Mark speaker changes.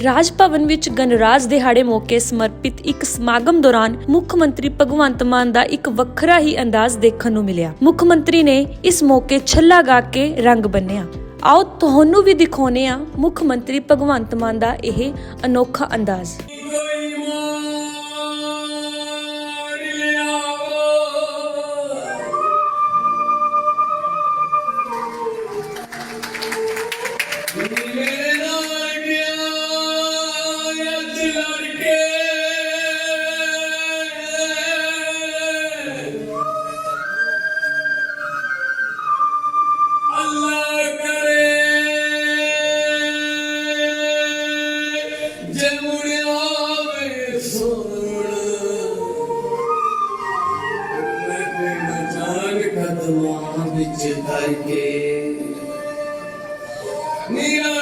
Speaker 1: ਰਾਜ ਭਵਨ ਵਿੱਚ ਗਣਰਾਜ ਦਿਹਾੜੇ ਮੌਕੇ ਸਮਰਪਿਤ ਇੱਕ ਸਮਾਗਮ ਦੌਰਾਨ ਮੁੱਖ ਮੰਤਰੀ ਭਗਵੰਤ ਮਾਨ ਦਾ ਇੱਕ ਵੱਖਰਾ ਹੀ ਅੰਦਾਜ਼ ਦੇਖਣ ਨੂੰ ਮਿਲਿਆ। ਮੁੱਖ ਮੰਤਰੀ ਨੇ ਇਸ ਮੌਕੇ ਛੱਲਾ ਗਾ ਕੇ ਰੰਗ ਬੰਨਿਆ। ਆਓ ਤੁਹਾਨੂੰ ਵੀ ਦਿਖਾਉਨੇ ਆ ਮੁੱਖ ਮੰਤਰੀ ਭਗਵੰਤ ਮਾਨ ਦਾ ਇਹ ਅਨੋਖਾ ਅੰਦਾਜ਼।
Speaker 2: ਕੋਈ ਕਦਮਾਂ ਵਿੱਚ ਧਰ ਕੇ ਨੀਰਾ